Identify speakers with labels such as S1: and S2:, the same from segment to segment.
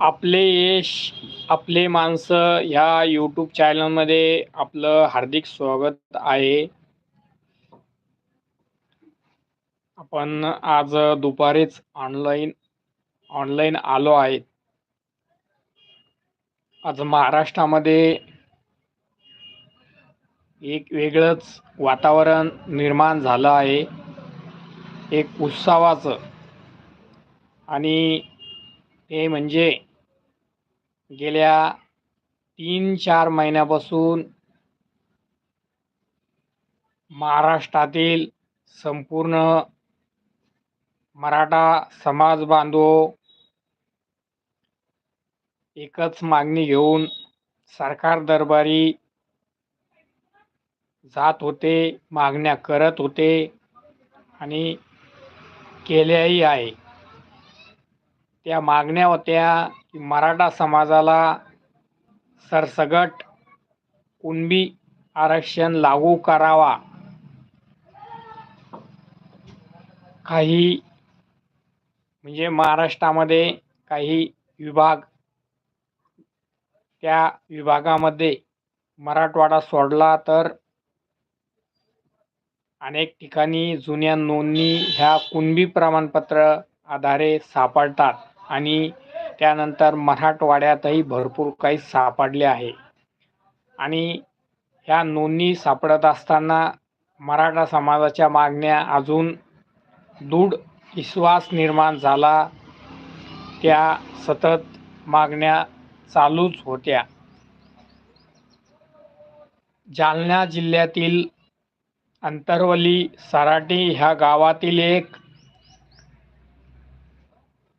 S1: आपले यश आपले माणसं ह्या यूट्यूब चॅनलमध्ये आपलं हार्दिक स्वागत आहे. आपण आज दुपारीच ऑनलाईन ऑनलाईन आलो आहे. आज महाराष्ट्रामध्ये एक वेगळंच वातावरण निर्माण झालं आहे. एक उत्सवाचं आणि ते म्हणजे गेल्या तीन चार महिन्यापासून महाराष्ट्रातील संपूर्ण मराठा समाज बांधव एकच मागणी घेऊन सरकार दरबारी जात होते मागण्या करत होते आणि केल्याही आहे. त्या मागण्या होत्या की मराठा समाजाला सरसगट कुणबी आरक्षण लागू करावा. काही म्हणजे महाराष्ट्रामध्ये काही विभाग त्या विभागामध्ये मराठवाडा सोडला तर अनेक ठिकाणी जुन्या नोंदणी ह्या कुणबी प्रमाणपत्र आधारे सापडतात. आणि त्यानंतर मराठवाड्यातही भरपूर काही सापडले आहे. आणि ह्या नोंदी सापडत असताना मराठा समाजाच्या मागण्या अजून दृढ विश्वास निर्माण झाला. त्या सतत मागण्या चालूच होत्या. जालना जिल्ह्यातील अंतरवली सराटी ह्या गावातील एक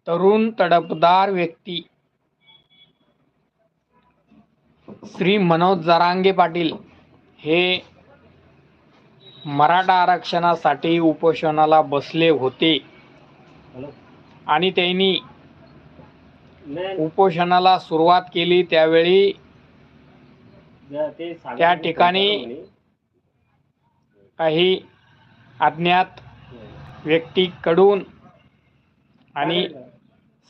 S1: तरुण तडफदार व्यक्ती. श्री मनोज जरांगे पाटील हे मराठा आरक्षणासाठी उपोषणाला बसले होते. आणि त्यांनी उपोषणाला सुरुवात केली त्यावेळी त्या ठिकाणी काही अज्ञात व्यक्तीकडून आणि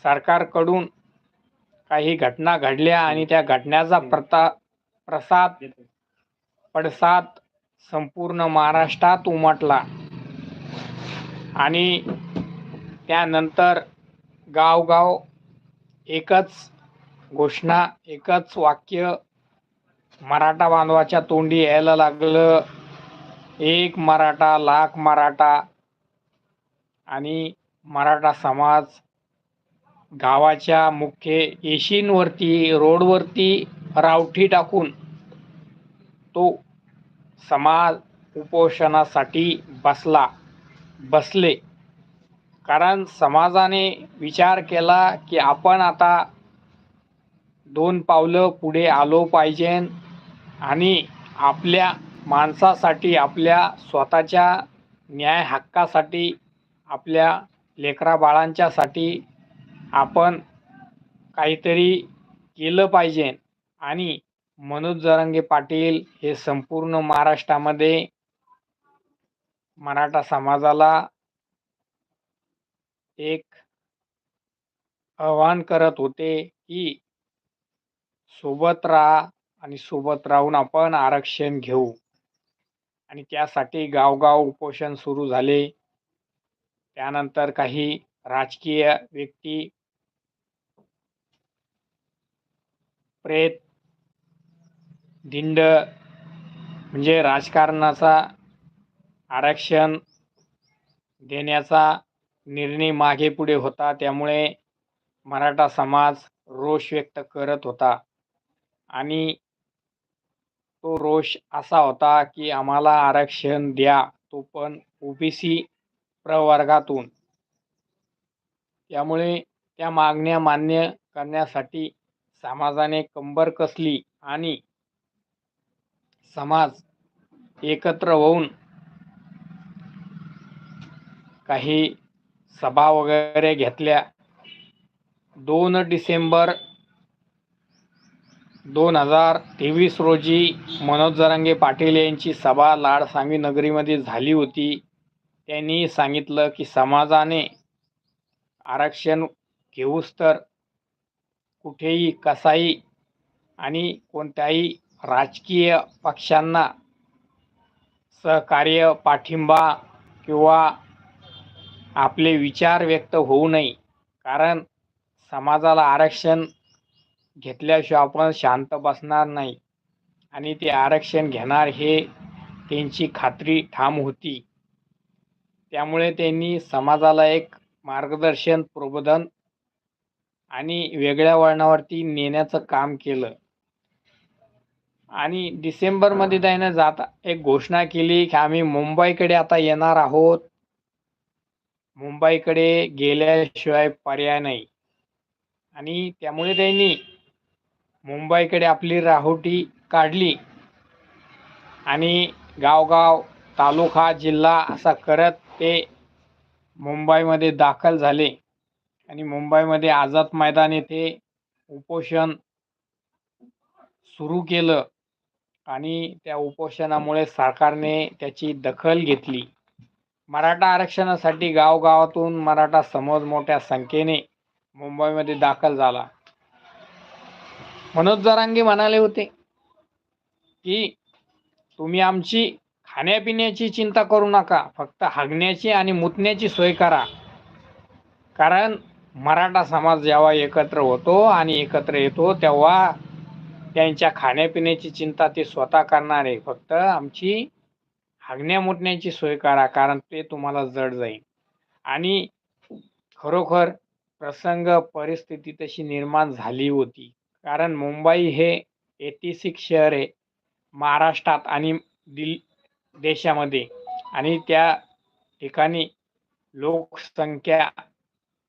S1: सरकारकडून काही घटना घडल्या आणि त्या घटनेचा प्रता प्रसाद पडसाद संपूर्ण महाराष्ट्रात उमटला. आणि त्यानंतर गावगाव एकच घोषणा एकच वाक्य मराठा बांधवाच्या तोंडी यायला लागलं. एक मराठा लाख मराठा आणि मराठा समाज गावाच्या मुख्य येशींवरती रोडवरती रावठी टाकून तो समाज उपोषणासाठी बसला. बसले. कारण समाजाने विचार केला की आपण आता दोन पावलं पुढे आलो पाहिजे आणि आपल्या माणसासाठी आपल्या स्वतःच्या न्याय हक्कासाठी आपल्या लेकराबाळांच्यासाठी आपण काहीतरी केलं पाहिजे. आणि मनोज जरांगे पाटील हे संपूर्ण महाराष्ट्रामध्ये मराठा समाजाला एक आव्हान करत होते की सोबत राहा आणि सोबत राहून आपण आरक्षण घेऊ. आणि त्यासाठी गावगाव उपोषण सुरू झाले. त्यानंतर काही राजकीय व्यक्ती प्रेत दिंड म्हणजे राजकारणाचा आरक्षण देण्याचा निर्णय मागे पुढे होता. त्यामुळे मराठा समाज रोष व्यक्त करत होता. आणि तो रोष असा होता की आम्हाला आरक्षण द्या तो पण ओबीसी प्रवर्गातून. त्यामुळे त्या मागण्या मान्य करण्यासाठी समाजाने कंबर कसली आणि समाज एकत्र होऊन काही सभा वगैरे घेतल्या. दोन डिसेंबर दोन हजार तेवीस रोजी मनोज जरांगे पाटील यांची सभा लाडसांगवी नगरीमध्ये झाली होती. त्यांनी सांगितलं की समाजाने आरक्षण घेऊस तर कुठेही कसाही आणि कोणत्याही राजकीय पक्षांना सहकार्य पाठिंबा किंवा आपले विचार व्यक्त होऊ नये. कारण समाजाला आरक्षण घेतल्याशिवाय आपण शांत बसणार नाही. आणि ते आरक्षण घेणार हे त्यांची खात्री ठाम होती. त्यामुळे त्यांनी समाजाला एक मार्गदर्शन प्रबोधन आणि वेगळ्या वळणावरती नेण्याचं काम केलं. आणि डिसेंबरमध्ये त्यानं जाता एक घोषणा केली की आम्ही मुंबईकडे आता येणार आहोत. मुंबईकडे गेल्याशिवाय पर्याय नाही. आणि त्यामुळे त्यांनी मुंबईकडे आपली राहोटी काढली. आणि गावगाव तालुका जिल्हा असा करत ते मुंबईमध्ये दाखल झाले. आणि मुंबईमध्ये आझाद मैदान येथे उपोषण सुरू केलं आणि त्या उपोषणामुळे सरकारने त्याची दखल घेतली. मराठा आरक्षणासाठी गावगावातून मराठा समाज मोठ्या संख्येने मुंबईमध्ये दाखल झाला. मनोज जरांगे म्हणाले होते की तुम्ही आमची खाण्यापिण्याची चिंता करू नका फक्त हागण्याची आणि मुतण्याची सोय करा. कारण मराठा समाज जेव्हा एकत्र होतो आणि एकत्र येतो तेव्हा त्यांच्या खाण्यापिण्याची चिंता ते स्वतः करणार. आहे फक्त आमची हागण्या मुटण्याची सोय करा कारण ते तुम्हाला जड जाईल. आणि खरोखर प्रसंग परिस्थिती तशी निर्माण झाली होती. कारण मुंबई हे ऐतिहासिक शहर आहे महाराष्ट्रात आणि दिल देशामध्ये. आणि त्या ठिकाणी लोकसंख्या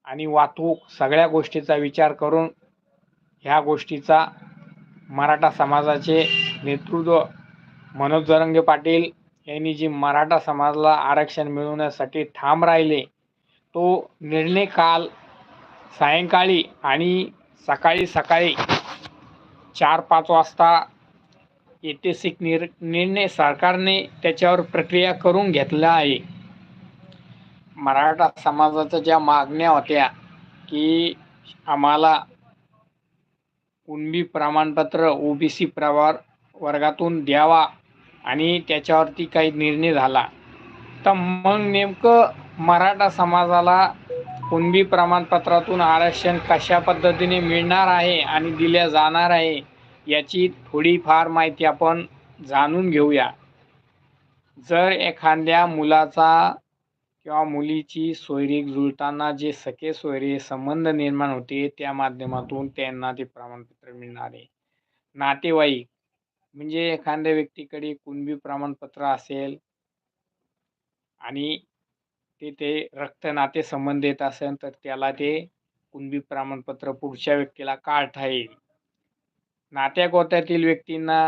S1: आणि वाहतूक सगळ्या गोष्टीचा विचार करून ह्या गोष्टीचा मराठा समाजाचे नेतृत्व मनोज जरंगे पाटील यांनी जी मराठा समाजाला आरक्षण मिळवण्यासाठी ठाम राहिले तो निर्णय काल सायंकाळी आणि सकाळी सकाळी चार पाच वाजता ऐतिहासिक निर निर्णय सरकारने त्याच्यावर प्रक्रिया करून घेतला आहे. मराठा समाजाच्या ज्या मागण्या होत्या की आम्हाला कुणबी प्रमाणपत्र ओबीसी प्रवार वर्गातून द्यावा आणि त्याच्यावरती काही निर्णय झाला. तर मग नेमकं मराठा समाजाला कुणबी प्रमाणपत्रातून आरक्षण कशा पद्धतीने मिळणार आहे आणि दिल्या जाणार आहे याची थोडीफार माहिती आपण जाणून घेऊया. जर एखाद्या मुलाचा किंवा मुलीची सोयरी जुळताना जे सखे सोयरे संबंध निर्माण होते त्या माध्यमातून त्यांना ते प्रमाणपत्र मिळणार. आहे नातेवाईक म्हणजे एखाद्या व्यक्तीकडे कुणबी प्रमाणपत्र असेल आणि ते ते रक्त नाते संबंध येत असेल तर त्याला ते कुणबी प्रमाणपत्र पुढच्या व्यक्तीला काढता येईल. नात्या गोत्यातील व्यक्तींना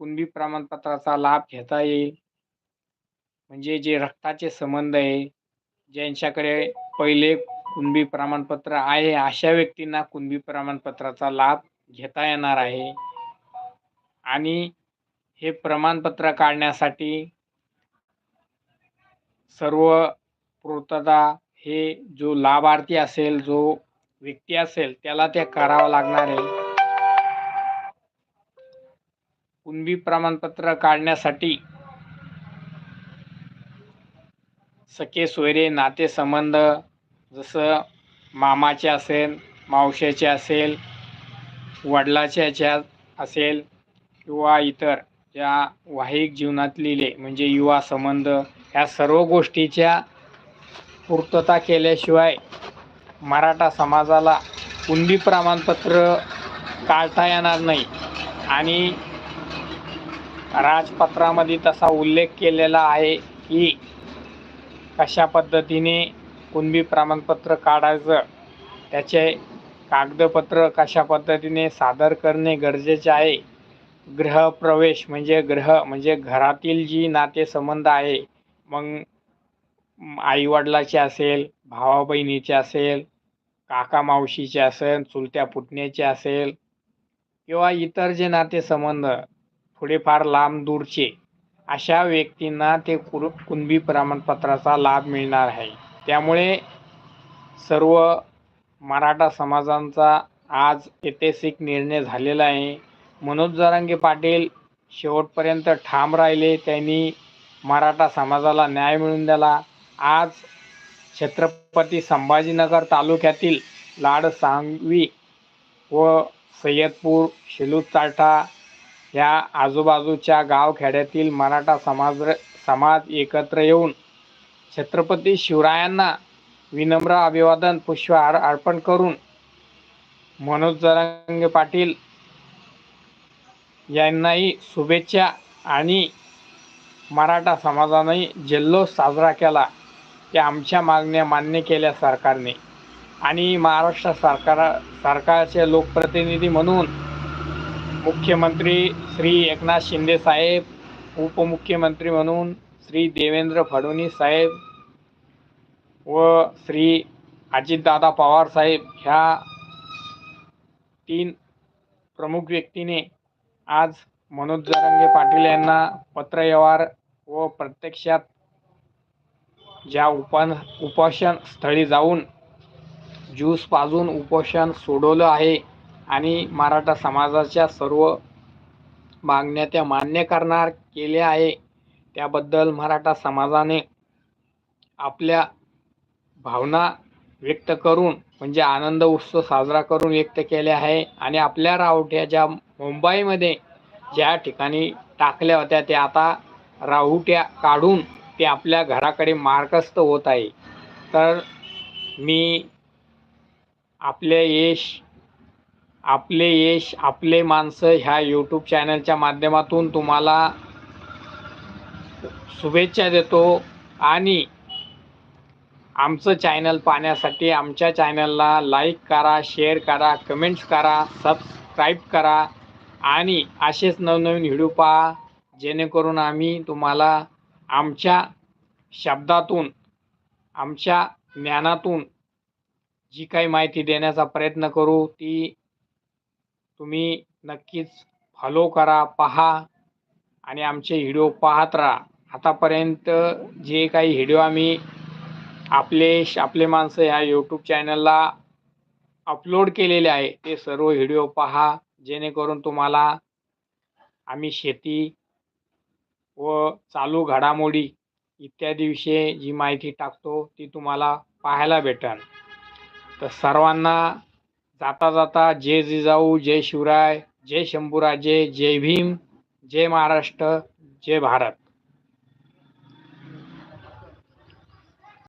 S1: कुणबी प्रमाणपत्राचा लाभ घेता येईल. म्हणजे जे रक्ताचे संबंध आहे ज्यांच्याकडे पहिले कुणबी प्रमाणपत्र आहे अशा व्यक्तींना कुणबी प्रमाणपत्राचा लाभ घेता येणार आहे. आणि हे प्रमाणपत्र काढण्यासाठी सर्व पूर्तता हे जो लाभार्थी असेल जो व्यक्ती असेल त्याला ते करावं लागणार आहे. कुणबी प्रमाणपत्र काढण्यासाठी सखे सोयरे नातेसंबंध जसं मामाचे असेल मावशाचे असेल वडिलाच्या ह्याच्यात असेल किंवा इतर ज्या वाहिक जीवनात लिहिले म्हणजे युवा संबंध ह्या सर्व गोष्टीच्या पूर्तता केल्याशिवाय मराठा समाजाला कुणबी प्रमाणपत्र काढता येणार नाही. आणि राजपत्रामध्ये तसा उल्लेख केलेला आहे की कशा पद्धतीने कुणबी प्रमाणपत्र काढायचं त्याचे कागदपत्र कशा पद्धतीने सादर करणे गरजेचे आहे? गृहप्रवेश म्हणजे ग्रह म्हणजे घरातील जी नातेसंबंध आहे मग आईवडिलाचे असेल भावा बहिणीचे असेल काका मावशीचे असेल चुलत्या पुतण्याचे असेल किंवा इतर जे नातेसंबंध थोडेफार लांब दूरचे अशा व्यक्तींना ते कुर कुणबी प्रमाणपत्राचा लाभ मिळणार आहे. त्यामुळे सर्व मराठा समाजांचा आज ऐतिहासिक निर्णय झालेला आहे. मनोज जरांगे पाटील शेवटपर्यंत ठाम राहिले त्यांनी मराठा समाजाला न्याय मिळून दिला. आज छत्रपती संभाजीनगर तालुक्यातील लाड सांगवी व सय्यदपूर शेलूत या आजूबाजूच्या गावखेड्यातील मराठा समाज समाज एकत्र येऊन छत्रपती शिवरायांना विनम्र अभिवादन पुष्पहार अर्पण करून मनोज जरांगे पाटील यांनाही शुभेच्छा आणि मराठा समाजानेही जल्लोष साजरा केला की आमच्या मागण्या मान्य केल्या सरकारने. आणि महाराष्ट्र सरकार सरकारचे लोकप्रतिनिधी म्हणून मुख्यमंत्री श्री एकनाथ शिंदे साहेब उपमुख्यमंत्री म्हणून श्री देवेंद्र फडणवीस साहेब व श्री अजितदादा पवार साहेब ह्या तीन प्रमुख व्यक्तीने आज मनोज जरंगे पाटील यांना पत्रव्यवहार व प्रत्यक्षात ज्या उपान उपोषण स्थळी जाऊन ज्यूस पाजून उपोषण सोडवलं आहे. आणि मराठा समाजाच्या सर्व मागण्या त्या मान्य करणार केल्या आहे. त्याबद्दल मराठा समाजाने आपल्या भावना व्यक्त करून म्हणजे आनंद उत्सव साजरा करून व्यक्त केले आहे. आणि आपल्या रावट्याच्या मुंबईमध्ये ज्या ठिकाणी टाकल्या होत्या त्या आता राहुट्या काढून ते आपल्या घराकडे मार्गस्थ होत आहे. तर मी आपले यश आपले यश आपले माणसं ह्या यूट्यूब चॅनलच्या माध्यमातून तुम्हाला शुभेच्छा देतो. आणि आमचं चॅनल पाहण्यासाठी आमच्या चॅनलला लाईक करा शेअर करा कमेंट्स करा सबस्क्राईब करा. आणि असेच नवनवीन व्हिडिओ पहा जेणेकरून आम्ही तुम्हाला आमच्या शब्दातून आमच्या ज्ञानातून जी काही माहिती देण्याचा प्रयत्न करू ती तुम्ही नक्कीच फॉलो करा पहा आणि आमचे व्हिडिओ पाहत राहा. आतापर्यंत जे काही व्हिडिओ आम्ही आपले आपले माणसं ह्या यूट्यूब चॅनलला अपलोड केलेले आहे ते सर्व व्हिडिओ पहा. जेणेकरून तुम्हाला आम्ही शेती व चालू घडामोडी इत्यादीविषयी जी माहिती टाकतो ती तुम्हाला पाहायला भेटेल तर सर्वांना जाता जाता जय जिजाऊ जय शिवराय जय शंभूराजे जय भीम जय महाराष्ट्र जय भारत.